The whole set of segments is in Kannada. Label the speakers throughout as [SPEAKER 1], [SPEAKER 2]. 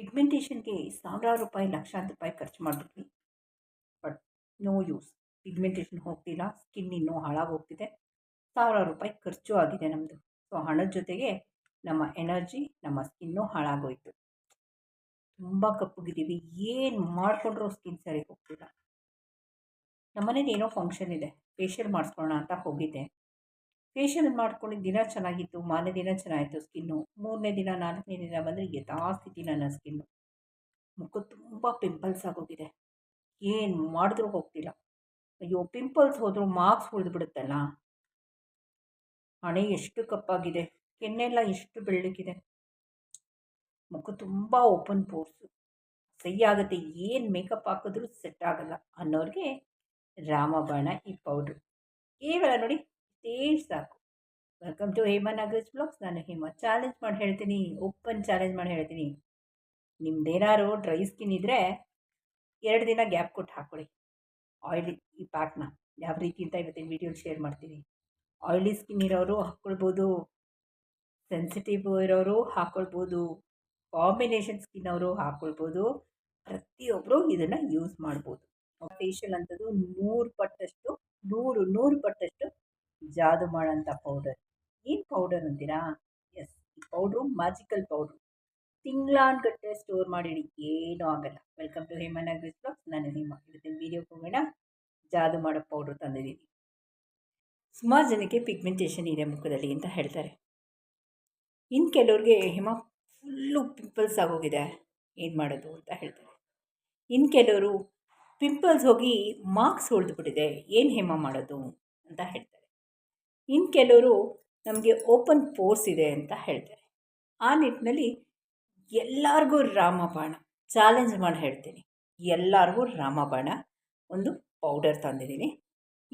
[SPEAKER 1] ಪಿಗ್ಮೆಂಟೇಷನ್ಗೆ ಸಾವಿರಾರು ರೂಪಾಯಿ ಲಕ್ಷಾಂತರ ರೂಪಾಯಿ ಖರ್ಚು ಮಾಡಿಬಿಟ್ವಿ ಬಟ್ ನೋ ಯೂಸ್ ಪಿಗ್ಮೆಂಟೇಷನ್ ಹೋಗ್ತಿಲ್ಲ ಸ್ಕಿನ್ ಇನ್ನೂ ಹಾಳಾಗೋಗ್ತಿದೆ ಸಾವಿರಾರು ರೂಪಾಯಿ ಖರ್ಚು ಆಗಿದೆ ನಮ್ಮದು ಸೊ ಹಣದ ಜೊತೆಗೆ ನಮ್ಮ ಎನರ್ಜಿ ನಮ್ಮ ಸ್ಕಿನ್ನು ಹಾಳಾಗೋಯಿತು ತುಂಬ ಕಪ್ಪಗಿದ್ದೀವಿ ಏನು ಮಾಡಿಕೊಂಡ್ರೂ ಸ್ಕಿನ್ ಸರಿ ಹೋಗ್ತಿಲ್ಲ ನಮ್ಮನೇಲಿ ಏನೋ ಫಂಕ್ಷನ್ ಇದೆ ಫೇಶಿಯಲ್ ಮಾಡಿಸ್ಕೊಳ್ಳೋಣ ಅಂತ ಹೋಗಿದ್ದೆ ಫೇಶಿಯಲ್ ಮಾಡ್ಕೊಂಡಿದ್ದ ದಿನ ಚೆನ್ನಾಗಿತ್ತು ಮಾರನೇ ದಿನ ಚೆನ್ನಾಗಿತ್ತು ಸ್ಕಿನ್ನು ಮೂರನೇ ದಿನ ನಾಲ್ಕನೇ ದಿನ ಬಂದರೆ ಯಥಾಸ್ಥಿತಿ ನನ್ನ ಸ್ಕಿನ್ನು ಮುಖ ತುಂಬ ಪಿಂಪಲ್ಸ್ ಆಗೋಗಿದೆ ಏನು ಮಾಡಿದ್ರೂ ಹೋಗ್ತಿಲ್ಲ ಅಯ್ಯೋ ಪಿಂಪಲ್ಸ್ ಹೋದರೂ ಮಾರ್ಕ್ಸ್ ಉಳಿದ್ಬಿಡುತ್ತಲ್ಲ ಹಣೆ ಎಷ್ಟು ಕಪ್ಪಾಗಿದೆ ಕೆನ್ನೆಲ್ಲ ಎಷ್ಟು ಬೆಳ್ಳಕ್ಕಿದೆ ಮುಖ ತುಂಬ ಓಪನ್ ಪೋರ್ಸು ಸಹಿ ಆಗುತ್ತೆ ಏನು ಮೇಕಪ್ ಹಾಕಿದ್ರೂ ಸೆಟ್ ಆಗಲ್ಲ ಅನ್ನೋರಿಗೆ ರಾಮಬಾಣ ಈ ಪೌಡ್ರು ಕೇವಲ ನೋಡಿ ಇಷ್ಟೇ ಸಾಕು welcome to Hema Nagesh blogs ನಾನು ಹೇಮಾ ಚಾಲೆಂಜ್ ಮಾಡಿ ಹೇಳ್ತೀನಿ ಓಪನ್ ಚಾಲೆಂಜ್ ಮಾಡಿ ಹೇಳ್ತೀನಿ ನಿಮ್ದೇನಾರು ಡ್ರೈ ಸ್ಕಿನ್ ಇದ್ದರೆ ಎರಡು ದಿನ ಗ್ಯಾಪ್ ಕೊಟ್ಟು ಹಾಕ್ಕೊಳ್ಳಿ ಆಯಿಲಿ ಈ ಪ್ಯಾಕ್ನ ಯಾವ ರೀತಿ ಅಂತ ಇವತ್ತಿನ ವಿಡಿಯೋ ಶೇರ್ ಮಾಡ್ತೀನಿ ಆಯಿಲಿ ಸ್ಕಿನ್ ಇರೋರು ಹಾಕ್ಕೊಳ್ಬೋದು ಸೆನ್ಸಿಟಿವ್ ಇರೋರು ಹಾಕ್ಕೊಳ್ಬೋದು ಕಾಂಬಿನೇಷನ್ ಸ್ಕಿನ್ ಅವರು ಹಾಕ್ಕೊಳ್ಬೋದು ಪ್ರತಿಯೊಬ್ಬರು ಇದನ್ನು ಯೂಸ್ ಮಾಡ್ಬೋದು ಫೇಶಿಯಲ್ ಅಂಥದ್ದು ನೂರು ಪಟ್ಟಷ್ಟು ನೂರು ನೂರು ಪಟ್ಟಷ್ಟು ಜಾದು ಮಾಡೋಂಥ ಪೌಡರ್ ಏನು ಪೌಡರ್ ಅಂತೀರಾ ಎಸ್ ಈ ಪೌಡ್ರು ಮ್ಯಾಜಿಕಲ್ ಪೌಡ್ರು ತಿಂಗಳಾನ್ಗಟ್ಟಲೆ ಸ್ಟೋರ್ ಮಾಡಿಡಿ ಏನೂ ಆಗಲ್ಲ ವೆಲ್ಕಮ್ ಟು ಹೇಮನ್ ಅಗ್ರಿಸ್ ಬ್ಲಾಗ್ಸ್ ನಾನು ಹೇಮ ಇವತ್ತಿನ ವಿಡಿಯೋ ಹೋಗೋಣ ಜಾದು ಮಾಡೋ ಪೌಡ್ರು ತಂದಿದ್ದೀನಿ ಸುಮಾರು ಜನಕ್ಕೆ ಪಿಗ್ಮೆಂಟೇಷನ್ ಇದೆ ಮುಖದಲ್ಲಿ ಅಂತ ಹೇಳ್ತಾರೆ ಇನ್ನು ಕೆಲವ್ರಿಗೆ ಹಿಮ ಫುಲ್ಲು ಪಿಂಪಲ್ಸ್ ಆಗೋಗಿದೆ ಏನು ಮಾಡೋದು ಅಂತ ಹೇಳ್ತಾರೆ ಇನ್ನು ಕೆಲವರು ಪಿಂಪಲ್ಸ್ ಹೋಗಿ ಮಾರ್ಕ್ಸ್ ಹೊಡೆದ್ಬಿಟ್ಟಿದೆ ಏನು ಹಿಮ ಮಾಡೋದು ಅಂತ ಹೇಳ್ತಾರೆ ಇನ್ನು ಕೆಲವರು ನಮಗೆ ಓಪನ್ ಫೋರ್ಸ್ ಇದೆ ಅಂತ ಹೇಳ್ತಾರೆ ಆ ನಿಟ್ಟಿನಲ್ಲಿ ಎಲ್ಲರಿಗೂ ರಾಮಬಾಣ ಚಾಲೆಂಜ್ ಮಾಡಿ ಹೇಳ್ತೀನಿ ಎಲ್ಲರಿಗೂ ರಾಮಬಾಣ ಒಂದು ಪೌಡರ್ ತಂದಿದ್ದೀನಿ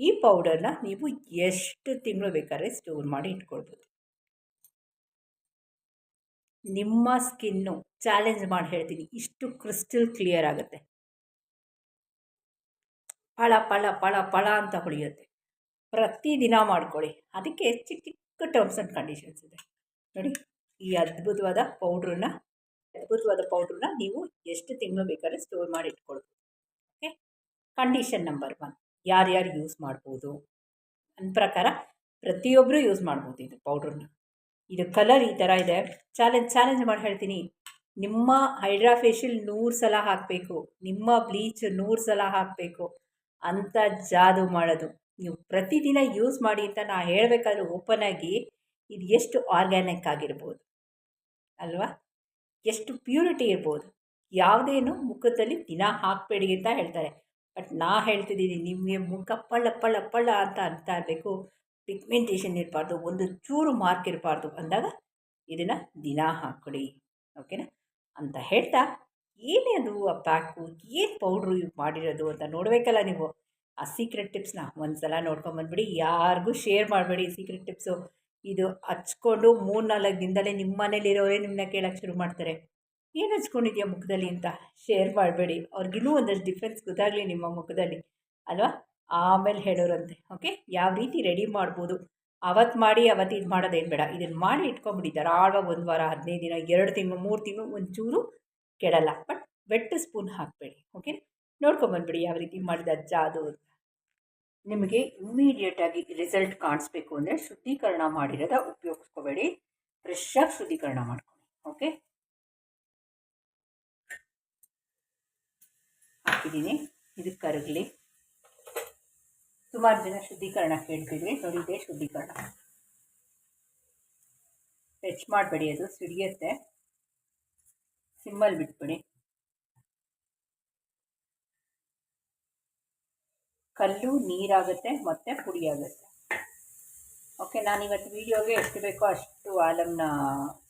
[SPEAKER 1] ಈ ಪೌಡರ್ನ ನೀವು ಎಷ್ಟು ತಿಂಗಳು ಬೇಕಾದ್ರೆ ಸ್ಟೋರ್ ಮಾಡಿ ಇಟ್ಕೊಳ್ಬೋದು ನಿಮ್ಮ ಸ್ಕಿನ್ನು ಚಾಲೆಂಜ್ ಮಾಡಿ ಹೇಳ್ತೀನಿ ಇಷ್ಟು ಕ್ರಿಸ್ಟಲ್ ಕ್ಲಿಯರ್ ಆಗುತ್ತೆ ಪಳ ಪಳ ಪಳ ಪಳ ಅಂತ ಹೊಳಿಯುತ್ತೆ ಪ್ರತಿದಿನ ಮಾಡ್ಕೊಳ್ಳಿ ಅದಕ್ಕೆ ಚಿಕ್ಕ ಚಿಕ್ಕ ಟರ್ಮ್ಸ್ ಆ್ಯಂಡ್ ಕಂಡೀಷನ್ಸ್ ಇದೆ ನೋಡಿ ಈ ಅದ್ಭುತವಾದ ಪೌಡ್ರನ್ನ ಅದ್ಭುತವಾದ ಪೌಡ್ರನ್ನ ನೀವು ಎಷ್ಟು ತಿಂಗಳು ಬೇಕಾದ್ರೆ ಸ್ಟೋರ್ ಮಾಡಿ ಇಟ್ಕೊಳ್ಬೋದು ಓಕೆ ಕಂಡೀಷನ್ ನಂಬರ್ ಒನ್ ಯಾರ್ಯಾರು ಯೂಸ್ ಮಾಡ್ಬೋದು ನನ್ನ ಪ್ರಕಾರ ಪ್ರತಿಯೊಬ್ಬರು ಯೂಸ್ ಮಾಡ್ಬೋದು ಇದು ಪೌಡ್ರನ್ನ ಇದು ಕಲರ್ ಈ ಥರ ಇದೆ ಚಾಲೆಂಜ್ ಚಾಲೆಂಜ್ ಮಾಡಿ ಹೇಳ್ತೀನಿ ನಿಮ್ಮ ಹೈಡ್ರಾ ಫೇಶಿಯಲ್ ನೂರು ಸಲ ಹಾಕಬೇಕು ನಿಮ್ಮ ಬ್ಲೀಚ್ ನೂರು ಸಲ ಹಾಕಬೇಕು ಅಂತ ಜಾದು ಮಾಡೋದು ನೀವು ಪ್ರತಿದಿನ ಯೂಸ್ ಮಾಡಿ ಅಂತ ನಾ ಹೇಳಬೇಕಾದ್ರೆ ಓಪನ್ ಆಗಿ ಇದು ಎಷ್ಟು ಆರ್ಗ್ಯಾನಿಕ್ ಆಗಿರ್ಬೋದು ಅಲ್ವಾ ಎಷ್ಟು ಪ್ಯೂರಿಟಿ ಇರ್ಬೋದು ಯಾವುದೇನು ಮುಖದಲ್ಲಿ ದಿನ ಹಾಕಬೇಡಿ ಅಂತ ಹೇಳ್ತಾರೆ ಬಟ್ ನಾ ಹೇಳ್ತಿದ್ದೀನಿ ನಿಮಗೆ ಮುಖ ಪಳ್ಳ ಪಳ್ಳ ಪಳ್ಳ ಅಂತ ಅಂತ ಇರಬೇಕು ಪಿಗ್ಮೆಂಟೇಷನ್ ಇರಬಾರ್ದು ಒಂದು ಚೂರು ಮಾರ್ಕ್ ಇರಬಾರ್ದು ಅಂದಾಗ ಇದನ್ನು ದಿನ ಹಾಕ್ಕೊಡಿ ಓಕೆನಾ ಅಂತ ಹೇಳ್ತಾ ಏನೇ ಅದು ಆ ಪ್ಯಾಕು ಏನು ಪೌಡ್ರು ಮಾಡಿರೋದು ಅಂತ ನೋಡಬೇಕಲ್ಲ ನೀವು ಆ ಸೀಕ್ರೆಟ್ ಟಿಪ್ಸ್ನ ಒಂದು ಸಲ ನೋಡ್ಕೊಂಬಂದ್ಬಿಡಿ ಯಾರಿಗೂ ಶೇರ್ ಮಾಡಬೇಡಿ ಈ ಸೀಕ್ರೆಟ್ ಟಿಪ್ಸು ಇದು ಹಚ್ಕೊಂಡು ಮೂರು ನಾಲ್ಕು ದಿನದಲ್ಲೇ ನಿಮ್ಮ ಮನೇಲಿರೋರೇ ನಿಮ್ಮನ್ನ ಕೇಳೋಕ್ಕೆ ಶುರು ಮಾಡ್ತಾರೆ ಏನು ಹಚ್ಕೊಂಡಿದ್ಯಾ ಮುಖದಲ್ಲಿ ಅಂತ ಶೇರ್ ಮಾಡಬೇಡಿ ಅವ್ರಿಗಿನ್ನೂ ಒಂದಷ್ಟು ಡಿಫ್ರೆನ್ಸ್ ಗೊತ್ತಾಗಲಿ ನಿಮ್ಮ ಮುಖದಲ್ಲಿ ಅಲ್ವಾ ಆಮೇಲೆ ಹೇಳೋರಂತೆ ಓಕೆ ಯಾವ ರೀತಿ ರೆಡಿ ಮಾಡ್ಬೋದು ಅವತ್ತು ಮಾಡಿ ಅವತ್ತು ಇದು ಮಾಡೋದೇನು ಬೇಡ ಇದನ್ನು ಮಾಡಿ ಇಟ್ಕೊಂಬಿಡಿ ಧಾರಾಳವಾಗಿ ಒಂದು ವಾರ ಹದಿನೈದು ದಿನ ಎರಡು ತಿಂಗಳು ಮೂರು ತಿಂಗಳು ಒಂಚೂರು ಕೆಡಲ್ಲ ಬಟ್ ಬೆಟ್ಟು ಸ್ಪೂನ್ ಹಾಕಬೇಡಿ ಓಕೆ ನೋಡ್ಕೊಂಬಂದ್ಬಿಡಿ ಯಾವ ರೀತಿ ಮಾಡಿದ ಅಜ್ಜ ಅದು ನಿಮಗೆ ಇಮ್ಮಿಡಿಯೇಟಾಗಿ ರಿಸಲ್ಟ್ ಕಾಣಿಸ್ಬೇಕು ಅಂದರೆ ಶುದ್ಧೀಕರಣ ಮಾಡಿರೋದ ಉಪಯೋಗಿಸ್ಕೋಬೇಡಿ ಫ್ರೆಶ್ ಆಗಿ ಶುದ್ಧೀಕರಣ ಮಾಡ್ಕೊಳ್ಳಿ ಓಕೆ ಹಾಕಿದ್ದೀನಿ ಇದು ಕರಗಲಿ ಸುಮಾರು ಜನ ಶುದ್ಧೀಕರಣ ಕೇಳ್ತಿದ್ವಿ ನೋಡಿ ಶುದ್ಧೀಕರಣ ಟಚ್ ಮಾಡಬೇಡಿ ಅದು ಸಿಡಿಯತ್ತೆ ಸಿಮ್ಮಲ್ಲಿ ಬಿಟ್ಬಿಡಿ ಕಲ್ಲು ನೀರಾಗುತ್ತೆ ಮತ್ತು ಪುಡಿಯಾಗುತ್ತೆ ಓಕೆ ಇವತ್ತು ವೀಡಿಯೋಗೆ ಎಷ್ಟು ಬೇಕೋ ಅಷ್ಟು ಆಲಮ್ನ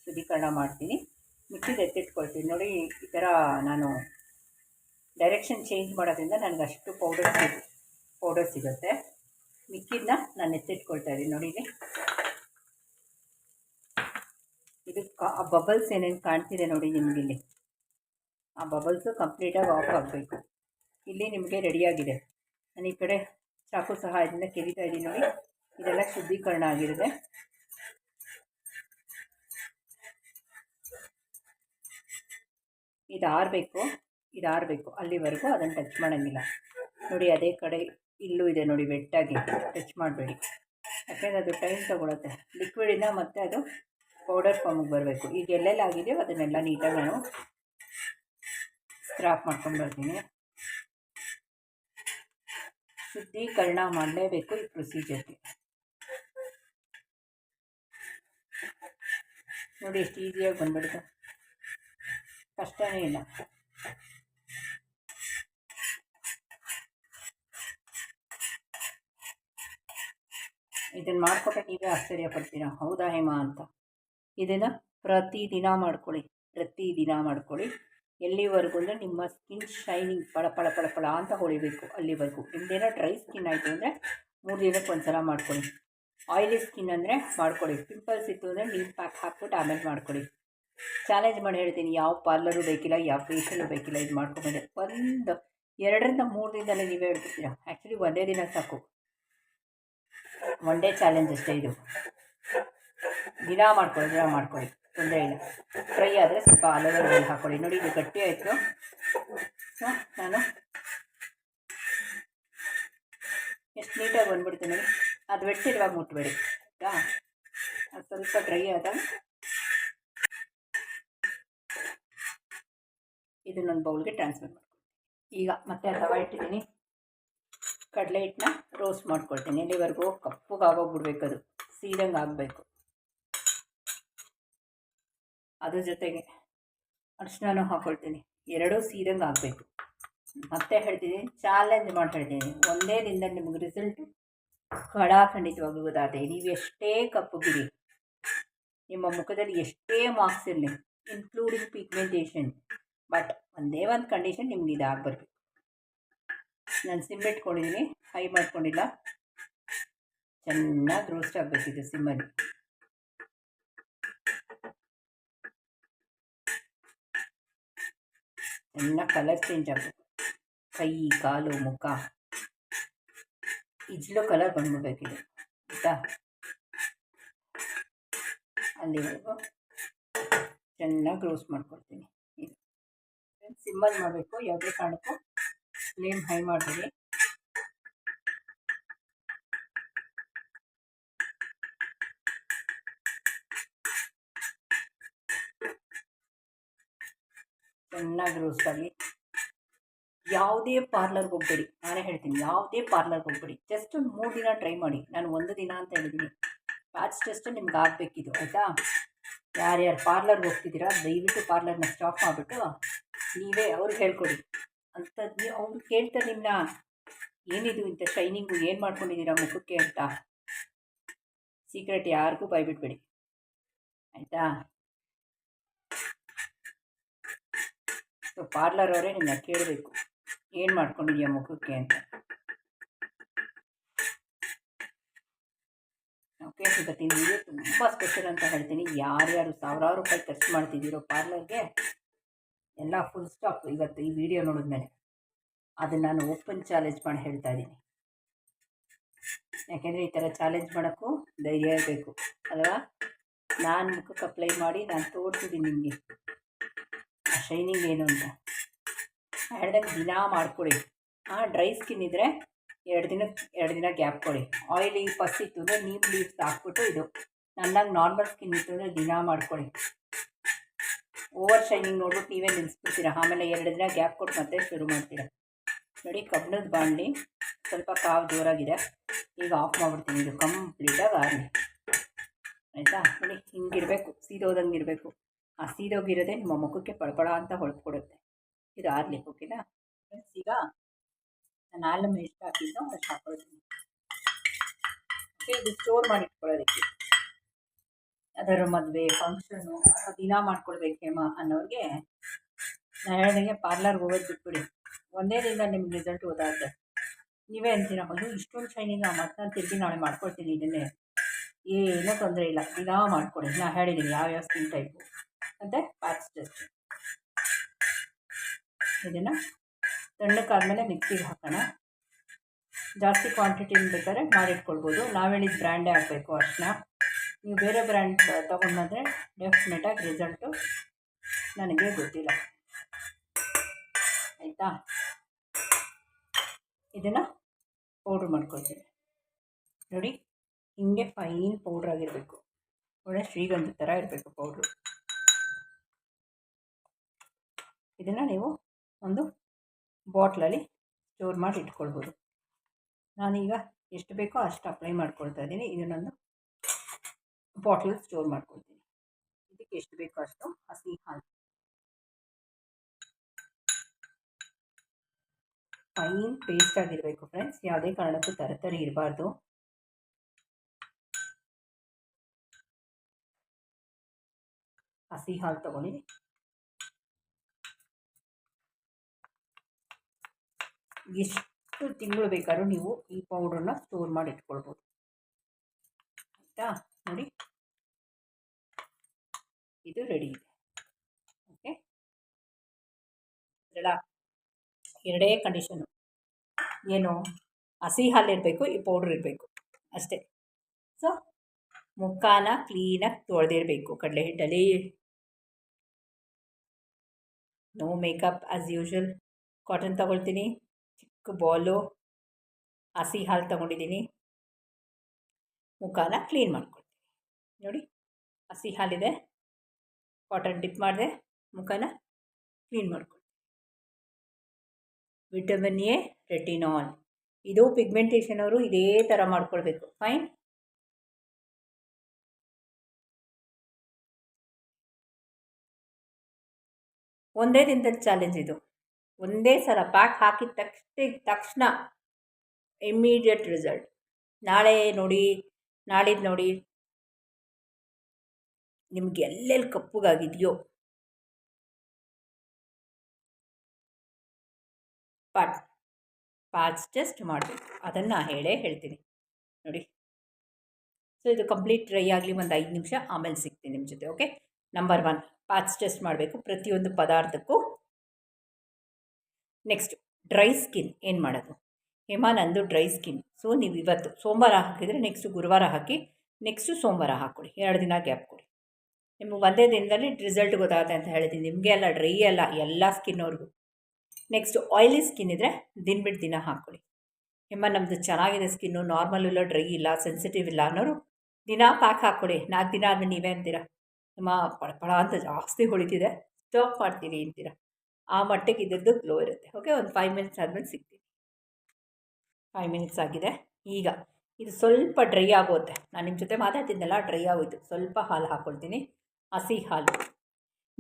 [SPEAKER 1] ಶುದ್ಧೀಕರಣ ಮಾಡ್ತೀನಿ ಮಿಕ್ಕಿದ ಎತ್ತಿಟ್ಕೊಳ್ತೀನಿ ನೋಡಿ ಈ ಥರ ನಾನು ಡೈರೆಕ್ಷನ್ ಚೇಂಜ್ ಮಾಡೋದ್ರಿಂದ ನನಗೆ ಅಷ್ಟು ಪೌಡರ್ ಪೌಡರ್ ಸಿಗುತ್ತೆ ಮಿಕ್ಕಿದ್ನ ನಾನು ಎತ್ತಿಟ್ಕೊಳ್ತಾ ಇದ್ದೀನಿ ನೋಡಿ ಇದು ಆ ಬಬಲ್ಸ್ ಏನೇನು ಕಾಣ್ತಿದೆ ನೋಡಿ ನಿಮ್ಗೆ ಇಲ್ಲಿ ಆ ಬಬಲ್ಸು ಕಂಪ್ಲೀಟಾಗಿ ಆಫ್ ಆಗಬೇಕು ಇಲ್ಲಿ ನಿಮಗೆ ರೆಡಿಯಾಗಿದೆ ನಾನು ಈ ಕಡೆ ಚಾಕು ಸಹ ಇದನ್ನ ಕೆರಿತಾ ಇದ್ದೀನಿ ನೋಡಿ ಇದೆಲ್ಲ ಶುದ್ಧೀಕರಣ ಆಗಿರುತ್ತೆ ಇದು ಆರಬೇಕು ಇದು ಆರಬೇಕು ಅಲ್ಲಿವರೆಗೂ ಅದನ್ನು ಟಚ್ ಮಾಡೋಂಗಿಲ್ಲ ನೋಡಿ ಅದೇ ಕಡೆ ಇಲ್ಲೂ ಇದೆ ನೋಡಿ ಬೆಟ್ಟಾಗಿ ಟಚ್ ಮಾಡಬೇಡಿ ಯಾಕೆಂದರೆ ಅದು ಟೈಮ್ ತೊಗೊಳುತ್ತೆ ಲಿಕ್ವಿಡಿನ ಮತ್ತೆ ಅದು ಪೌಡರ್ ಫಾರ್ಮಿಗೆ ಬರಬೇಕು ಈಗ ಎಲ್ಲೆಲ್ಲಾಗಿದೆಯೋ ಅದನ್ನೆಲ್ಲ ನೀಟಾಗಿ ನಾನು ಸ್ಕ್ರಾಪ್ ಮಾಡ್ಕೊಂಡು ಬರ್ತೀನಿ ಶುದ್ಧೀಕರಣ ಮಾಡಲೇಬೇಕು ಈ ಪ್ರೊಸೀಜರ್ಗೆ ನೋಡಿ ಎಷ್ಟು ಈಸಿಯಾಗಿ ಬಂದ್ಬಿಡುತ್ತೆ ಕಷ್ಟನೇ ಇಲ್ಲ ಇದನ್ನು ಮಾಡಿಕೊಟ್ರೆ ನೀವೇ ಆಶ್ಚರ್ಯ ಪಡ್ತೀರಾ ಹೌದಾ ಹೇಮಾ ಅಂತ ಇದನ್ನು ಪ್ರತಿದಿನ ಮಾಡ್ಕೊಳ್ಳಿ ಪ್ರತಿದಿನ ಮಾಡ್ಕೊಳ್ಳಿ ಎಲ್ಲಿವರೆಗೂ ಅಂದರೆ ನಿಮ್ಮ ಸ್ಕಿನ್ ಶೈನಿಂಗ್ ಪಳ ಪಳ ಪಳ ಪಳ ಅಂತ ಹೊಳಿಬೇಕು ಅಲ್ಲಿವರೆಗೂ ನಿಮ್ದೇನೋ ಡ್ರೈ ಸ್ಕಿನ್ ಆಯಿತು ಅಂದರೆ ಮೂರು ದಿನಕ್ಕೆ ಒಂದು ಸಲ ಮಾಡ್ಕೊಳ್ಳಿ ಆಯಿಲಿ ಸ್ಕಿನ್ ಅಂದರೆ ಮಾಡ್ಕೊಳ್ಳಿ ಪಿಂಪಲ್ಸ್ ಇತ್ತು ಅಂದರೆ ನೀರು ಪ್ಯಾಕ್ ಹಾಕ್ಬಿಟ್ಟು ಆಮೇಲೆ ಮಾಡ್ಕೊಳ್ಳಿ ಚಾಲೆಂಜ್ ಮಾಡಿ ಹೇಳ್ತೀನಿ ಯಾವ ಪಾರ್ಲರು ಬೇಕಿಲ್ಲ ಯಾವ ಫೇಷಲು ಬೇಕಿಲ್ಲ ಇದು ಮಾಡ್ಕೊಂಬಂದೆ ಒಂದು ಎರಡರಿಂದ ಮೂರು ದಿನದಲ್ಲಿ ನೀವೇ ಹೇಳ್ತೀರಾ ಆ್ಯಕ್ಚುಲಿ ಒಂದೇ ದಿನ ಸಾಕು ಒನ್ ಡೇ ಚಾಲೆಂಜ್ ಅಷ್ಟೇ ಇದು ದಿನ ಮಾಡ್ಕೊಳ್ಳಿ ದಿನ ಮಾಡ್ಕೊಳ್ಳಿ ಇಲ್ಲ ಫ್ರೈ ಆದರೆ ಸ್ವಲ್ಪ ಅಲೋವೆರ ಆಯಿಲ್ ಹಾಕೊಳ್ಳಿ ನೋಡಿ ಇದು ಗಟ್ಟಿ ಆಯಿತು ನಾನು ಎಷ್ಟು ನೀಟಾಗಿ ಬಂದ್ಬಿಡ್ತೀನಿ ನೋಡಿ ಅದು ಬೆಟ್ಟಿರುವಾಗ ಮುಟ್ಬೇಡಿ ಆಯಿತಾ ಅದು ಸ್ವಲ್ಪ ಡ್ರೈ ಆದಾಗ ಇದನ್ನೊಂದು ಬೌಲ್ಗೆ ಟ್ರಾನ್ಸ್ಫರ್ ಮಾಡ್ಕೊಳ್ತೀನಿ ಈಗ ಮತ್ತೆ ಅದವ ಇಟ್ಟಿದ್ದೀನಿ ಕಡಲೆ ಹಿಟ್ಟನ್ನ ರೋಸ್ಟ್ ಮಾಡ್ಕೊಳ್ತೀನಿ ಇಲ್ಲಿವರೆಗೂ ಕಪ್ಪುಗಾಗೋಗ್ಬಿಡ್ಬೇಕು ಅದು ಸೀದಂಗೆ ಆಗಬೇಕು ಅದ್ರ ಜೊತೆಗೆ ಅರ್ಶನೂ ಹಾಕ್ಕೊಳ್ತೀನಿ ಎರಡೂ ಸೀರಂಗೆ ಆಗಬೇಕು ಮತ್ತೆ ಹೇಳ್ತೀನಿ ಚಾಲೆಂಜ್ ಮಾಡಿ ಹೇಳ್ತೀನಿ ಒಂದೇ ದಿನದಲ್ಲಿ ನಿಮಗೆ ರಿಸಲ್ಟ್ ಕಡಾಖಂಡಿತವಾಗಿ ಗೊತ್ತಾಗುತ್ತೆ ನೀವು ಎಷ್ಟೇ ಕಪ್ಪು ಗಿರಿ ನಿಮ್ಮ ಮುಖದಲ್ಲಿ ಎಷ್ಟೇ ಮಾರ್ಕ್ಸ್ ಇರಲಿ ಇನ್ಕ್ಲೂಡಿಂಗ್ ಪಿಗ್ಮೆಂಟೇಷನ್ ಬಟ್ ಒಂದೇ ಒಂದು ಕಂಡೀಷನ್ ನಿಮ್ಗೆ ಇದಾಗಬಾರ್ದು ನಾನು ಸಿಮ್ ಇಟ್ಕೊಂಡಿದ್ದೀನಿ ಹೈ ಮಾಡ್ಕೊಂಡಿಲ್ಲ ಚೆನ್ನಾಗಿ ರೋಸ್ಟ್ ಆಗಬೇಕಿದೆ ಸಿಮ್ಮಲ್ಲಿ ಎಲ್ಲ ಕಲರ್ ಚೇಂಜ್ ಆಗಬೇಕು ಕೈ ಕಾಲು ಮುಖ ಇಜ್ಲೋ ಕಲರ್ ಬಂದ್ಬಿಡ್ಬೇಕಿದೆ ಆಯ್ತಾ ಅಲ್ಲಿವರೆಗೂ ಚೆನ್ನಾಗಿ ಕ್ಲೋಸ್ ಮಾಡ್ಕೊಡ್ತೀನಿ ಸಿಂಬಲ್ ಮಾಡಬೇಕು ಯಾವುದೇ ಕಾರಣಕ್ಕೂ ಫ್ಲೇಮ್ ಹೈ ಮಾಡಿಬಿಡಿ ಚೆನ್ನಾಗಿ ರೋಸ್ಟಾಗಿ ಯಾವುದೇ ಪಾರ್ಲರ್ಗೆ ಹೋಗ್ಬೇಡಿ ನಾನೇ ಹೇಳ್ತೀನಿ ಯಾವುದೇ ಪಾರ್ಲರ್ಗೆ ಹೋಗ್ಬೇಡಿ ಜಸ್ಟ್ ಒಂದು ಮೂರು ದಿನ ಟ್ರೈ ಮಾಡಿ ನಾನು ಒಂದು ದಿನ ಅಂತ ಹೇಳಿದ್ದೀನಿ ಪ್ಯಾಚ್ ಟೆಸ್ಟ್ ನಿಮ್ಗೆ ಆಗಬೇಕಿದು ಆಯಿತಾ ಯಾರ್ಯಾರು ಪಾರ್ಲರ್ಗೆ ಹೋಗ್ತಿದ್ದೀರಾ ದಯವಿಟ್ಟು ಪಾರ್ಲರ್ನ ಸ್ಟಾಪ್ ಮಾಡಿಬಿಟ್ಟು ನೀವೇ ಅವ್ರಿಗೆ ಹೇಳ್ಕೊಡಿ ಅಂತ ನೀವು ಅವ್ರು ಕೇಳ್ತಾರೆ ನಿಮ್ಮನ್ನ ಏನಿದು ಇಂಥ ಶೈನಿಂಗು ಏನು ಮಾಡ್ಕೊಂಡಿದ್ದೀರಾ ಮುಖಕ್ಕೆ ಅಂತ ಸೀಕ್ರೆಟ್ ಯಾರಿಗೂ ಬೈಬಿಟ್ಬೇಡಿ ಆಯಿತಾ ಸೊ ಪಾರ್ಲರ್ ಅವರೇ ನಿನ್ನ ಕೇಳಬೇಕು ಏನು ಮಾಡ್ಕೊಂಡಿದ್ಯಾ ಮುಖಕ್ಕೆ ಅಂತ ಓಕೆ ಇವತ್ತಿನ ವಿಡಿಯೋ ತುಂಬ ಸ್ಪೆಷಲ್ ಅಂತ ಹೇಳ್ತೀನಿ ಯಾರ್ಯಾರು ಸಾವಿರಾರು ರೂಪಾಯಿ ಖರ್ಚು ಮಾಡ್ತಿದ್ದೀರೋ ಪಾರ್ಲರ್ಗೆ ಎಲ್ಲ ಫುಲ್ ಸ್ಟಾಪ್ ಇವತ್ತು ಈ ವಿಡಿಯೋ ನೋಡಿದ್ಮೇಲೆ ಅದನ್ನು ನಾನು ಓಪನ್ ಚಾಲೆಂಜ್ ಮಾಡಿ ಹೇಳ್ತಾ ಇದ್ದೀನಿ ಯಾಕೆಂದರೆ ಈ ಥರ ಚಾಲೆಂಜ್ ಮಾಡೋಕ್ಕೂ ಧೈರ್ಯ ಇರಬೇಕು ಅಲ್ವಾ ನಾನು ಮುಖಕ್ಕೆ ಅಪ್ಲೈ ಮಾಡಿ ನಾನು ತೋರಿಸಿದ್ದೀನಿ ನಿಮಗೆ ಶೈನಿಂಗ್ ಏನು ಅಂತ ಎರಡು ದಿನ ಮಾಡ್ಕೊಳ್ಳಿ ಆ ಡ್ರೈ ಸ್ಕಿನ್ ಇದ್ದರೆ ಎರಡು ದಿನಕ್ಕೆ ಎರಡು ದಿನ ಗ್ಯಾಪ್ ಕೊಡಿ ಆಯಿಲಿ ಪಸ್ ಇತ್ತು ಅಂದರೆ ನೀಮ್ ಲೀವ್ಸ್ ಹಾಕ್ಬಿಟ್ಟು ಇದು ನನ್ನಂಗೆ ನಾರ್ಮಲ್ ಸ್ಕಿನ್ ಇತ್ತು ಅಂದರೆ ದಿನ ಮಾಡ್ಕೊಳ್ಳಿ ಓವರ್ ಶೈನಿಂಗ್ ನೋಡ್ಬಿಟ್ಟು ನೀವೇ ನಿಲ್ಲಿಸ್ಬಿಡ್ತೀರಾ ಆಮೇಲೆ ಎರಡು ದಿನ ಗ್ಯಾಪ್ ಕೊಟ್ಟು ಮತ್ತೆ ಶುರು ಮಾಡ್ತೀರಾ ನೋಡಿ ಕಬ್ಬಣದ ಬಾಣಲಿ ಸ್ವಲ್ಪ ಕಾವು ಜೋರಾಗಿದೆ ಈಗ ಆಫ್ ಮಾಡ್ಬಿಡ್ತೀನಿ ಇದು ಕಂಪ್ಲೀಟಾಗಿ ಆಗಲಿ ಆಯಿತಾ ನೋಡಿ ಹಿಂಗಿರಬೇಕು ಸೀದೋದಂಗೆ ಇರಬೇಕು ಆ ಸೀದೋಗಿರೋದೇ ನಿಮ್ಮ ಮುಖಕ್ಕೆ ಪಳಪಳ ಅಂತ ಕೊಡುತ್ತೆ ಇದು ಆರ್ಲಿ ಓಕೆನಾ ಫ್ರೆಂಡ್ಸ್ ಈಗ ನಾನು ಆಲಮ್ ಎಷ್ಟು ಹಾಕಿದ್ದು ಅಷ್ಟು ಹಾಕೊಳ್ತೀನಿ ಓಕೆ ಇದು ಸ್ಟೋರ್ ಮಾಡಿಟ್ಕೊಳ್ಳೋದಕ್ಕೆ ಅದರ ಮದುವೆ ಫಂಕ್ಷನು ದಿನ ಮಾಡ್ಕೊಳ್ಬೇಕೇಮ ಅನ್ನೋರಿಗೆ ನಾನು ಹೇಳಿದಂಗೆ ಪಾರ್ಲರ್ಗೆ ಹೋಗೋದು ಬಿಟ್ಬಿಡಿ ಒಂದೇ ದಿನ ನಿಮ್ಗೆ ರಿಸಲ್ಟ್ ಓದಾಗುತ್ತೆ ನೀವೇ ಅಂತೀರಾ ಮಗು ಇಷ್ಟೊಂದು ಶೈನಿಂಗ್ ಮತ್ತೆ ತಿರುಗಿ ನಾಳೆ ಮಾಡ್ಕೊಳ್ತೀನಿ ಇದನ್ನೇ ಏನೂ ತೊಂದರೆ ಇಲ್ಲ ದಿನ ಮಾಡ್ಕೊಡಿ ನಾನು ಹೇಳಿದ್ದೀನಿ ಯಾವ್ಯಾವ ಸ್ಕಿನ್ ಟೈಪು ಮತ್ತು ಇದನ್ನ ಇದನ್ನು ತಣ್ಣಕ್ಕಾದಮೇಲೆ ಮಿಕ್ಸಿಗೆ ಹಾಕೋಣ ಜಾಸ್ತಿ ಕ್ವಾಂಟಿಟಿನ ಬೇಕಾದ್ರೆ ಮಾಡಿಟ್ಕೊಳ್ಬೋದು ನಾವು ಹೇಳಿದ ಬ್ರ್ಯಾಂಡೇ ಹಾಕಬೇಕು ಅರ್ಶನ ನೀವು ಬೇರೆ ಬ್ರ್ಯಾಂಡ್ ಬಂದರೆ ಡೆಫಿನೆಟಾಗಿ ರಿಸಲ್ಟು ನನಗೆ ಗೊತ್ತಿಲ್ಲ ಆಯಿತಾ ಇದನ್ನು ಪೌಡ್ರ್ ಮಾಡ್ಕೊಳ್ತೀವಿ ನೋಡಿ ಹಿಂಗೆ ಫೈನ್ ಪೌಡ್ರ್ ಆಗಿರಬೇಕು ಒಳ್ಳೆ ಶ್ರೀಗಂಧ ಥರ ಇರಬೇಕು ಪೌಡ್ರು ಇದನ್ನು ನೀವು ಒಂದು ಬಾಟ್ಲಲ್ಲಿ ಸ್ಟೋರ್ ಮಾಡಿ ಇಟ್ಕೊಳ್ಬೋದು ನಾನೀಗ ಎಷ್ಟು ಬೇಕೋ ಅಷ್ಟು ಅಪ್ಲೈ ಮಾಡ್ಕೊಳ್ತಾ ಇದ್ದೀನಿ ಇದನ್ನೊಂದು ಬಾಟ್ಲಲ್ಲಿ ಸ್ಟೋರ್ ಮಾಡ್ಕೊಳ್ತೀನಿ ಇದಕ್ಕೆ ಎಷ್ಟು ಬೇಕೋ ಅಷ್ಟು ಹಸಿ ಹಾಲು ಫೈನ್ ಪೇಸ್ಟ್ ಆಗಿರಬೇಕು ಫ್ರೆಂಡ್ಸ್ ಯಾವುದೇ ಕಾರಣಕ್ಕೂ ತರತರಿ ಇರಬಾರ್ದು ಹಸಿ ಹಾಲು ತೊಗೊಂಡು ಎಷ್ಟು ತಿಂಗಳು ಬೇಕಾದ್ರೂ ನೀವು ಈ ಪೌಡ್ರನ್ನ ಸ್ಟೋರ್ ಮಾಡಿ ಇಟ್ಕೊಳ್ಬೋದು ಆಯಿತಾ ನೋಡಿ ಇದು ರೆಡಿ ಇದೆ ಓಕೆ ಎರಡೇ ಕಂಡೀಷನು ಏನು ಹಸಿ ಹಾಲು ಇರಬೇಕು ಈ ಪೌಡ್ರ್ ಇರಬೇಕು ಅಷ್ಟೇ ಸೊ ಮುಖಾನ ಕ್ಲೀನಾಗಿ ತೊಳೆದಿರಬೇಕು ಕಡಲೆ ಹಿಟ್ಟಲ್ಲಿ no makeup as usual cotton ತಗೊಳ್ತೀನಿ ಬಾಲು ಹಸಿ ಹಾಲು ತಗೊಂಡಿದ್ದೀನಿ ಮುಖಾನ ಕ್ಲೀನ್ ಮಾಡ್ಕೊಳ್ತೀನಿ ನೋಡಿ ಹಸಿ ಹಾಲಿದೆ ಕಾಟನ್ ಡಿಪ್ ಮಾಡಿದೆ ಮುಖಾನ ಕ್ಲೀನ್ ಮಾಡ್ಕೊಳ್ತೀನಿ ವಿಟಮಿನ್ ಎ ರೆಟಿನಾಲ್ ಇದು ಪಿಗ್ಮೆಂಟೇಷನ್ ಅವರು ಇದೇ ಥರ ಮಾಡ್ಕೊಳ್ಬೇಕು ಫೈನ್ ಒಂದೇ ದಿನದಲ್ಲಿ ಚಾಲೆಂಜ್ ಇದು ಒಂದೇ ಸಲ ಪ್ಯಾಕ್ ಹಾಕಿದ ತಕ್ಷಣ ತಕ್ಷಣ ಇಮ್ಮಿಡಿಯೇಟ್ ರಿಸಲ್ಟ್ ನಾಳೆ ನೋಡಿ ನಾಳಿದ್ದು ನೋಡಿ ನಿಮ್ಗೆ ಎಲ್ಲೆಲ್ಲಿ ಕಪ್ಪುಗಾಗಿದೆಯೋ ಪಾಟ್ ಪಾಚ್ ಟೆಸ್ಟ್ ಮಾಡಬೇಕು ಅದನ್ನು ಹೇಳೇ ಹೇಳ್ತೀನಿ ನೋಡಿ ಸೊ ಇದು ಕಂಪ್ಲೀಟ್ ಟ್ರೈ ಆಗಲಿ ಒಂದು ಐದು ನಿಮಿಷ ಆಮೇಲೆ ಸಿಗ್ತೀನಿ ನಿಮ್ಮ ಜೊತೆ okay number one patch test ಮಾಡಬೇಕು ಪ್ರತಿಯೊಂದು ಪದಾರ್ಥಕ್ಕೂ ನೆಕ್ಸ್ಟ್ ಡ್ರೈ ಸ್ಕಿನ್ ಏನು ಮಾಡೋದು ಹೇಮಾ ನಂದು ಡ್ರೈ ಸ್ಕಿನ್ ಸೊ ನೀವು ಇವತ್ತು ಸೋಮವಾರ ಹಾಕಿದರೆ ನೆಕ್ಸ್ಟು ಗುರುವಾರ ಹಾಕಿ ನೆಕ್ಸ್ಟು ಸೋಮವಾರ ಹಾಕ್ಕೊಡಿ ಎರಡು ದಿನ ಗ್ಯಾಪ್ ಕೊಡಿ ನಿಮಗೆ ಒಂದೇ ದಿನದಲ್ಲಿ ರಿಸಲ್ಟ್ ಗೊತ್ತಾಗುತ್ತೆ ಅಂತ ಹೇಳಿದ್ದೀನಿ ನಿಮಗೆ ಅಲ್ಲ ಡ್ರೈ ಅಲ್ಲ ಎಲ್ಲ ಅವ್ರಿಗೂ ನೆಕ್ಸ್ಟ್ ಆಯ್ಲಿ ಸ್ಕಿನ್ ಇದ್ದರೆ ದಿನ ಬಿಟ್ಟು ದಿನ ಹಾಕ್ಕೊಳ್ಳಿ ಹೆಮ್ಮ ನಮ್ಮದು ಚೆನ್ನಾಗಿದೆ ಸ್ಕಿನ್ನು ನಾರ್ಮಲ್ ಇಲ್ಲ ಡ್ರೈ ಇಲ್ಲ ಸೆನ್ಸಿಟಿವ್ ಇಲ್ಲ ಅನ್ನೋರು ದಿನ ಪ್ಯಾಕ್ ಹಾಕ್ಕೊಡಿ ನಾಲ್ಕು ದಿನ ಆದ್ಮೇಲೆ ನೀವೇ ಅಂತೀರ ನಿಮ್ಮ ಪಳ ಅಂತ ಜಾಸ್ತಿ ಹೊಳಿತಿದೆ ಸ್ಟಾಪ್ ಮಾಡ್ತೀರಿ ಅಂತೀರಾ ಆ ಮಟ್ಟಿಗೆ ಇದ್ರದ್ದು ಗ್ಲೋ ಇರುತ್ತೆ ಓಕೆ ಒಂದು ಫೈವ್ ಮಿನಿಟ್ಸ್ ಆದಮೇಲೆ ಸಿಗ್ತೀನಿ ಫೈವ್ ಮಿನಿಟ್ಸ್ ಆಗಿದೆ ಈಗ ಇದು ಸ್ವಲ್ಪ ಡ್ರೈ ಆಗುತ್ತೆ ನಾನು ನಿಮ್ಮ ಜೊತೆ ಮಾತಾಡ್ತಿದ್ದೆಲ್ಲ ಡ್ರೈ ಆಗೋಯ್ತು ಸ್ವಲ್ಪ ಹಾಲು ಹಾಕ್ಕೊಳ್ತೀನಿ ಹಸಿ ಹಾಲು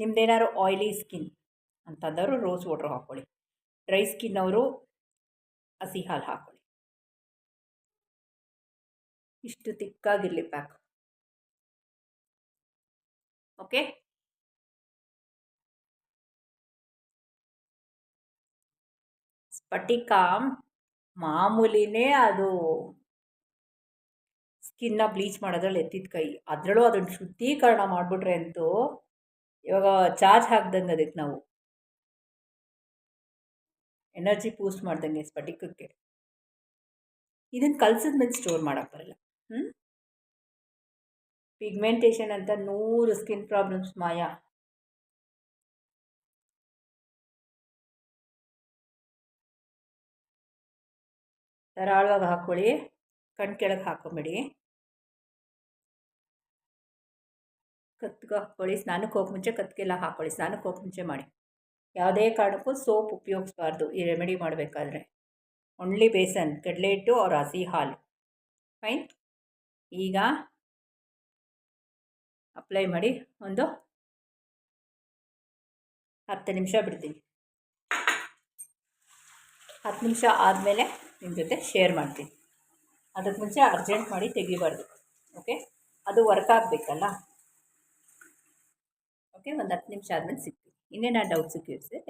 [SPEAKER 1] ನಿಮ್ದೇನಾದ್ರು ಆಯ್ಲಿ ಸ್ಕಿನ್ ಅಂತಂದವರು ರೋಸ್ ವಾಟ್ರ್ ಹಾಕ್ಕೊಳ್ಳಿ ಡ್ರೈ ಸ್ಕಿನ್ ಅವರು ಹಸಿ ಹಾಲು ಹಾಕ್ಕೊಳ್ಳಿ ಇಷ್ಟು ತಿಕ್ಕಾಗಿರಲಿ ಪ್ಯಾಕ್ ಓಕೆ ಸ್ಫಟಿಕ ಮಾಮೂಲಿನೇ ಅದು ಸ್ಕಿನ್ನ ಬ್ಲೀಚ್ ಮಾಡೋದ್ರಲ್ಲಿ ಎತ್ತಿದ ಕೈ ಅದರಲ್ಲೂ ಅದನ್ನು ಶುದ್ಧೀಕರಣ ಮಾಡಿಬಿಟ್ರೆ ಅಂತೂ ಇವಾಗ ಚಾರ್ಜ್ ಹಾಕ್ದಂಗೆ ಅದಕ್ಕೆ ನಾವು ಎನರ್ಜಿ ಪೂಸ್ಟ್ ಮಾಡ್ದಂಗೆ ಸ್ಫಟಿಕಕ್ಕೆ ಇದನ್ನು ಕಲ್ಸಿದ ಮೇಲೆ ಸ್ಟೋರ್ ಮಾಡೋಕ್ಕೆ ಬರಲ್ಲ ಹ್ಞೂ ಪಿಗ್ಮೆಂಟೇಷನ್ ಅಂತ ನೂರು ಸ್ಕಿನ್ ಪ್ರಾಬ್ಲಮ್ಸ್ ಮಾಯಾ ಧಾರಾಳವಾಗಿ ಹಾಕ್ಕೊಳ್ಳಿ ಕಣ್ ಕೆಳಗೆ ಹಾಕೊಂಬಿಡಿ ಕತ್ಗೆ ಹಾಕ್ಕೊಳ್ಳಿ ಸ್ನಾನಕ್ಕೆ ಹೋಗಿ ಮುಂಚೆ ಕತ್ತಿಗೆಲ್ಲ ಹಾಕ್ಕೊಳ್ಳಿ ಸ್ನಾನಕ್ಕೆ ಹೋಗಿ ಮುಂಚೆ ಮಾಡಿ ಯಾವುದೇ ಕಾರಣಕ್ಕೂ ಸೋಪ್ ಉಪಯೋಗಿಸ್ಬಾರ್ದು ಈ ರೆಮಿಡಿ ಮಾಡಬೇಕಾದ್ರೆ ಓನ್ಲಿ ಬೇಸನ್ ಕಡಲೆ ಹಿಟ್ಟು ಅವ್ರ ಹಸಿ ಹಾಲು ಫೈನ್ ಈಗ ಅಪ್ಲೈ ಮಾಡಿ ಒಂದು ಹತ್ತು ನಿಮಿಷ ಬಿಡ್ತೀನಿ ಹತ್ತು ನಿಮಿಷ ಆದಮೇಲೆ ನಿಮ್ಮ ಜೊತೆ ಶೇರ್ ಮಾಡ್ತೀನಿ ಅದಕ್ಕೆ ಮುಂಚೆ ಅರ್ಜೆಂಟ್ ಮಾಡಿ ತೆಗಿಬಾರ್ದು ಓಕೆ ಅದು ವರ್ಕ್ ಆಗಬೇಕಲ್ಲ ಓಕೆ ಒಂದು ಹತ್ತು ನಿಮಿಷ ಆದಮೇಲೆ ಸಿಗ್ತೀನಿ ಇನ್ನೇನು ಡೌಟ್ಸು ಕೇಳಿಸಿ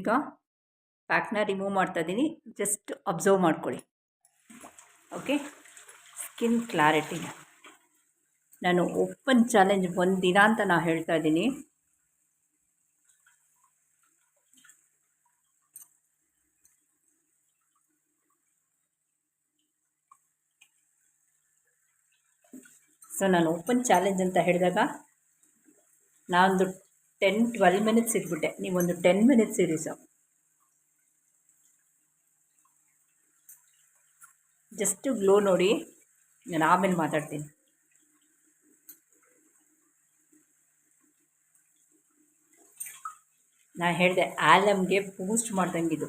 [SPEAKER 1] ಈಗ ಪ್ಯಾಕ್ನ ರಿಮೂವ್ ಮಾಡ್ತಾಯಿದ್ದೀನಿ ಜಸ್ಟ್ ಅಬ್ಸರ್ವ್ ಮಾಡ್ಕೊಳ್ಳಿ ಓಕೆ ಸ್ಕಿನ್ ಕ್ಲಾರಿಟಿನ ನಾನು ಓಪನ್ ಚಾಲೆಂಜ್ ಒಂದು ದಿನ ಅಂತ ನಾನು ಹೇಳ್ತಾ ಇದ್ದೀನಿ ಸೊ ನಾನು ಓಪನ್ ಚಾಲೆಂಜ್ ಅಂತ ಹೇಳಿದಾಗ ನಾನೊಂದು ಟೆನ್ ಟ್ವೆಲ್ ಮಿನಿಟ್ಸ್ ಇದ್ಬಿಟ್ಟೆ ನೀವೊಂದು ಟೆನ್ ಮಿನಿಟ್ಸ್ ಇರಿ ಸೊ ಜಸ್ಟ್ ಗ್ಲೋ ನೋಡಿ ನಾನು ಆಮೇಲೆ ಮಾತಾಡ್ತೀನಿ ನಾನು ಹೇಳಿದೆ ಆಲಮ್ಗೆ ಪೋಸ್ಟ್ ಇದು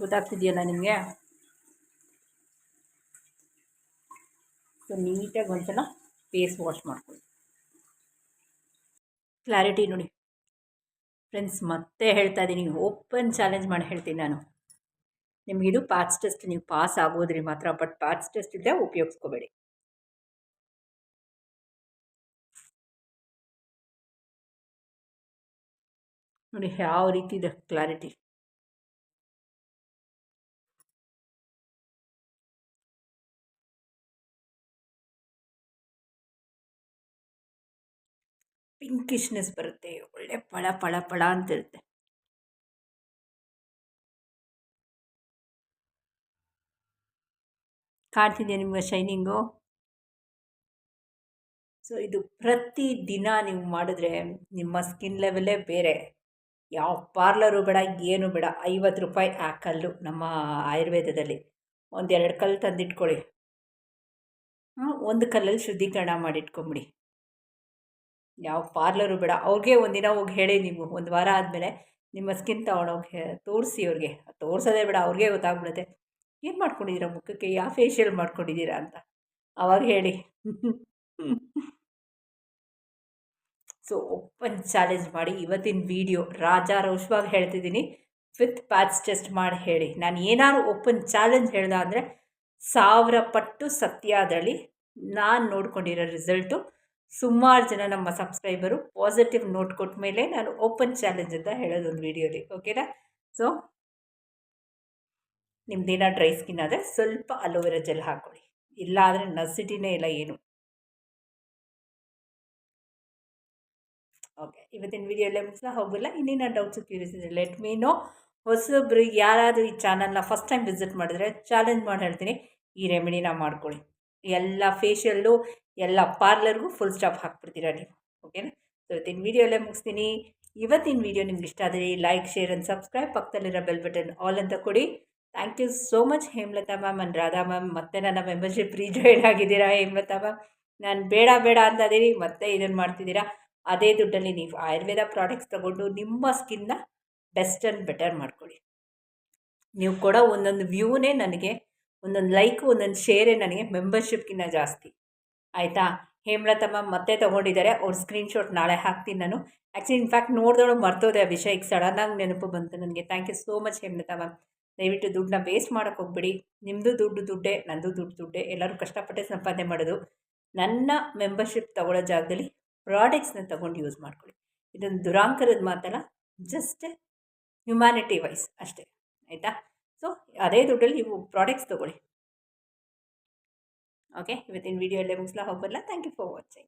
[SPEAKER 1] ಗೊತ್ತಾಗ್ತಿದೆಯಲ್ಲ ನಿಮಗೆ ಸೊ ನೀಟಾಗಿ ಒಂದ್ಸಲ ಫೇಸ್ ವಾಶ್ ಮಾಡ್ಕೊಳ್ಳಿ ಕ್ಲಾರಿಟಿ ನೋಡಿ ಫ್ರೆಂಡ್ಸ್ ಮತ್ತೆ ಹೇಳ್ತಾ ಇದ್ದೀನಿ ಓಪನ್ ಚಾಲೆಂಜ್ ಮಾಡಿ ಹೇಳ್ತೀನಿ ನಾನು ನಿಮಗಿದು ಪಾರ್ಟ್ಸ್ ಟೆಸ್ಟ್ ನೀವು ಪಾಸ್ ಆಗೋದ್ರಿ ಮಾತ್ರ ಬಟ್ ಪಾರ್ಟ್ಸ್ ಟೆಸ್ಟ್ ಇದ್ದರೆ ಉಪಯೋಗಿಸ್ಕೋಬೇಡಿ ನೋಡಿ ಯಾವ ರೀತಿ ಇದೆ ಕ್ಲಾರಿಟಿ ಪಿಂಕಿಶ್ನೆಸ್ ಬರುತ್ತೆ ಒಳ್ಳೆ ಫಳ ಫಳ ಫಳ ಅಂತಿರುತ್ತೆ ಕಾಣ್ತಿದೆಯಾ ನಿಮ್ಗೆ ಶೈನಿಂಗು ಸೊ ಇದು ಪ್ರತಿ ದಿನ ನೀವು ಮಾಡಿದ್ರೆ ನಿಮ್ಮ ಸ್ಕಿನ್ ಲೆವೆಲ್ಲೇ ಬೇರೆ ಯಾವ ಪಾರ್ಲರು ಬೇಡ ಏನು ಬೇಡ ಐವತ್ತು ರೂಪಾಯಿ ಆ ಕಲ್ಲು ನಮ್ಮ ಆಯುರ್ವೇದದಲ್ಲಿ ಒಂದೆರಡು ಕಲ್ಲು ತಂದಿಟ್ಕೊಳ್ಳಿ ಒಂದು ಕಲ್ಲಲ್ಲಿ ಶುದ್ಧೀಕರಣ ಮಾಡಿಟ್ಕೊಂಬಿಡಿ ಯಾವ ಪಾರ್ಲರು ಬೇಡ ಅವ್ರಿಗೆ ಒಂದಿನ ಹೋಗಿ ಹೇಳಿ ನೀವು ಒಂದು ವಾರ ಆದಮೇಲೆ ನಿಮ್ಮ ಸ್ಕಿನ್ ತೊಗೊಂಡೋಗಿ ತೋರಿಸಿ ಅವ್ರಿಗೆ ತೋರಿಸೋದೇ ಬೇಡ ಅವ್ರಿಗೆ ಗೊತ್ತಾಗ್ಬಿಡುತ್ತೆ ಏನು ಮಾಡ್ಕೊಂಡಿದ್ದೀರಾ ಮುಖಕ್ಕೆ ಯಾವ ಫೇಶಿಯಲ್ ಮಾಡ್ಕೊಂಡಿದ್ದೀರಾ ಅಂತ ಅವಾಗ ಹೇಳಿ ಸೊ ಓಪನ್ ಚಾಲೆಂಜ್ ಮಾಡಿ ಇವತ್ತಿನ ವಿಡಿಯೋ ರಾಜಾ ರೋಷವಾಗಿ ಹೇಳ್ತಿದ್ದೀನಿ ವಿತ್ ಪ್ಯಾಚ್ ಟೆಸ್ಟ್ ಮಾಡಿ ಹೇಳಿ ನಾನು ಏನಾದ್ರು ಓಪನ್ ಚಾಲೆಂಜ್ ಹೇಳ್ದೆ ಅಂದರೆ ಸಾವಿರ ಪಟ್ಟು ಸತ್ಯ ಅದರಲ್ಲಿ ನಾನು ನೋಡ್ಕೊಂಡಿರೋ ರಿಸಲ್ಟು ಸುಮಾರು ಜನ ನಮ್ಮ ಸಬ್ಸ್ಕ್ರೈಬರು ಪಾಸಿಟಿವ್ ನೋಟ್ ಕೊಟ್ಟ ಮೇಲೆ ನಾನು ಓಪನ್ ಚಾಲೆಂಜ್ ಅಂತ ಹೇಳೋದು ಒಂದು ವಿಡಿಯೋಲಿ ಓಕೆನಾ ಸೊ ನಿಮ್ದೇನ ಡ್ರೈ ಸ್ಕಿನ್ ಆದರೆ ಸ್ವಲ್ಪ ಅಲೋವೆರಾ ಜೆಲ್ ಹಾಕ್ಕೊಳ್ಳಿ ಇಲ್ಲ ಆದರೆ ನಸಿಟಿನೇ ಇಲ್ಲ ಏನು ಓಕೆ ಇವತ್ತಿನ ವಿಡಿಯೋ ಎಲ್ಲ ಹೋಗಿಲ್ಲ ಇನ್ನೇನ ಡೌಟ್ಸ್ ಕ್ಯೂರಿಯಸ್ ಇದೆ ಲೆಟ್ ಮೀ ನೋ ಯಾರಾದರೂ ಈ ಚಾನಲ್ನ ಫಸ್ಟ್ ಟೈಮ್ ವಿಸಿಟ್ ಮಾಡಿದ್ರೆ ಚಾಲೆಂಜ್ ಮಾಡಿ ಹೇಳ್ತೀನಿ ಈ ರೆಮಿಡಿನ ಮಾಡ್ಕೊಳ್ಳಿ ಎಲ್ಲ ಫೇಶಿಯಲ್ಲು ಎಲ್ಲ ಪಾರ್ಲರ್ಗೂ ಫುಲ್ ಸ್ಟಾಪ್ ಹಾಕ್ಬಿಡ್ತೀರಾ ನೀವು ಓಕೆನಾ ಸೊ ಇವತ್ತಿನ ವೀಡಿಯೋಲ್ಲೇ ಮುಗಿಸ್ತೀನಿ ಇವತ್ತಿನ ವೀಡಿಯೋ ನಿಮ್ಗೆ ಇಷ್ಟ ಆದರೆ ಲೈಕ್ ಶೇರ್ ಆ್ಯಂಡ್ ಸಬ್ಸ್ಕ್ರೈಬ್ ಪಕ್ಕದಲ್ಲಿರೋ ಬೆಲ್ ಬಟನ್ ಆಲ್ ಅಂತ ಕೊಡಿ thank you so much Hemalatha ma'am and Radha ma'am ಮತ್ತೆ ನನ್ನ ಮೆಂಬರ್ಶಿಪ್ ರೀಜಾಯ್ನ್ ಆಗಿದ್ದೀರಾ ಹೇಮಲತಾ ಮ್ಯಾಮ್ ನಾನು ಬೇಡ ಬೇಡ ಅಂತ ಅದೀರಿ ಮತ್ತೆ ಇದನ್ನು ಮಾಡ್ತಿದ್ದೀರಾ ಅದೇ ದುಡ್ಡಲ್ಲಿ ನೀವು ಆಯುರ್ವೇದ ಪ್ರಾಡಕ್ಟ್ಸ್ ತಗೊಂಡು ನಿಮ್ಮ ಸ್ಕಿನ್ನ ಬೆಸ್ಟ್ ಆ್ಯಂಡ್ ಬೆಟರ್ ಮಾಡ್ಕೊಳ್ಳಿ ನೀವು ಕೊಡೋ ಒಂದೊಂದು ವ್ಯೂನೇ ನನಗೆ ಒಂದೊಂದು ಲೈಕ್ ಒಂದೊಂದು ಶೇರೇ ನನಗೆ ಮೆಂಬರ್ಶಿಪ್ಗಿನ್ನ ಜಾಸ್ತಿ ಆಯಿತಾ ಹೇಮಲತಮ್ಮ ಮತ್ತೆ ತಗೊಂಡಿದ್ದಾರೆ ಅವ್ರ ಸ್ಕ್ರೀನ್ಶಾಟ್ ನಾಳೆ ಹಾಕ್ತೀನಿ ನಾನು ಆ್ಯಕ್ಚುಲಿ ಇನ್ಫ್ಯಾಕ್ಟ್ ನೋಡಿದವಳು ಮರ್ತೋದೆ ಆ ವಿಷಯ ಈಗ ಸಡನ್ನಾಗಿ ನೆನಪು ಬಂತು ನನಗೆ thank you so much ma'am ದಯವಿಟ್ಟು ದುಡ್ಡನ್ನ ವೇಸ್ಟ್ ಮಾಡೋಕ್ಕೆ ಹೋಗ್ಬಿಡಿ ನಿಮ್ಮದು ದುಡ್ಡು ದುಡ್ಡೇ ನನ್ನದು ದುಡ್ಡು ದುಡ್ಡೆ ಎಲ್ಲರೂ ಕಷ್ಟಪಟ್ಟೆ ಸಂಪಾದನೆ ಮಾಡೋದು ನನ್ನ ಮೆಂಬರ್ಶಿಪ್ ತಗೊಳ್ಳೋ ಜಾಗದಲ್ಲಿ ಪ್ರಾಡಕ್ಟ್ಸ್ನ ತೊಗೊಂಡು ಯೂಸ್ ಮಾಡ್ಕೊಳ್ಳಿ ಇದೊಂದು ದುರಾಂಕರದ ಮಾತಲ್ಲ ಜಸ್ಟ್ ಹ್ಯುಮ್ಯಾನಿಟಿ ವೈಸ್ ಅಷ್ಟೇ ಆಯಿತಾ ಸೊ ಅದೇ ದುಡ್ಡಲ್ಲಿ ನೀವು ಪ್ರಾಡಕ್ಟ್ಸ್ ತೊಗೊಳ್ಳಿ Okay, within video 11 la hoparla. Thank you for watching.